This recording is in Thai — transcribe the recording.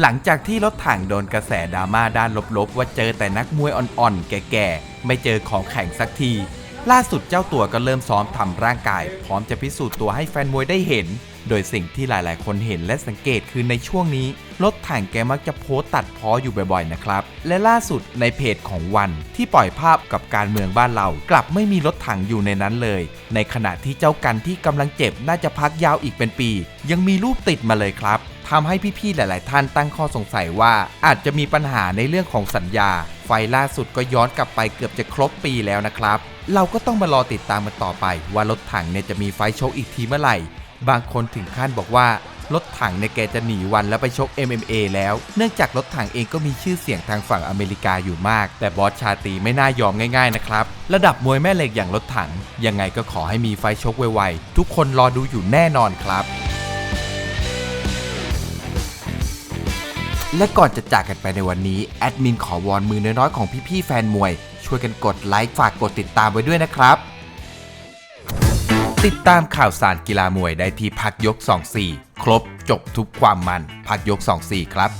หลังจากที่รถถังโดนกระแสดราม่าด้านลบๆ ว่าเจอแต่นักมวยอ่อนๆ แก่ๆ ไม่เจอของแข็งสักที ล่าสุดเจ้าตัวก็เริ่มซ้อมทำร่างกาย พร้อมจะพิสูจน์ตัวให้แฟนมวยได้เห็น โดยสิ่งที่หลายๆ คนเห็นและสังเกตคือในช่วงนี้ รถถังแกมักจะโพสตัดพ้ออยู่บ่อยๆ นะครับ และล่าสุดในเพจของวันที่ปล่อยภาพกับการเมืองบ้านเรา กลับไม่มีรถถังอยู่ในนั้นเลย ในขณะที่เจ้ากันที่กำลังเจ็บน่าจะพักยาวอีกเป็นปี ยังมีรูปติดมาเลยครับ ทำให้พี่ๆหลาย ๆ ท่านตั้งข้อสงสัยว่าอาจจะมีปัญหาในเรื่องของสัญญา ไฟล่าสุดก็ย้อนกลับไปเกือบจะครบปีแล้วนะครับ เราก็ต้องมารอติดตามกันต่อไป ว่ารถถังเนี่ยจะมีไฟโชคอีกทีเมื่อไหร่ บางคนถึงขั้นบอกว่ารถถังเนี่ยแกจะหนีวันแล้วไปชก MMA แล้ว เนื่องจากรถถังเองก็มีชื่อเสียงทางฝั่งอเมริกาอยู่มาก แต่บอสชาตีไม่น่ายอมง่ายๆนะครับ ระดับมวยแม่เหล็กอย่างรถถัง ยังไงก็ขอให้มีไฟชกไวๆ ทุกคนรอดูอยู่แน่นอนครับ และก่อนจะจากกันไปในวันนี้ แอดมินขอวอนมือน้อยๆของพี่ๆแฟนมวย ช่วยกันกดไลค์ฝากกดติดตามไว้ด้วยนะครับ ติดตามข่าวสารกีฬามวยได้ที่พักยก 24 ครบจบทุกความมัน พักยก 24 ครับ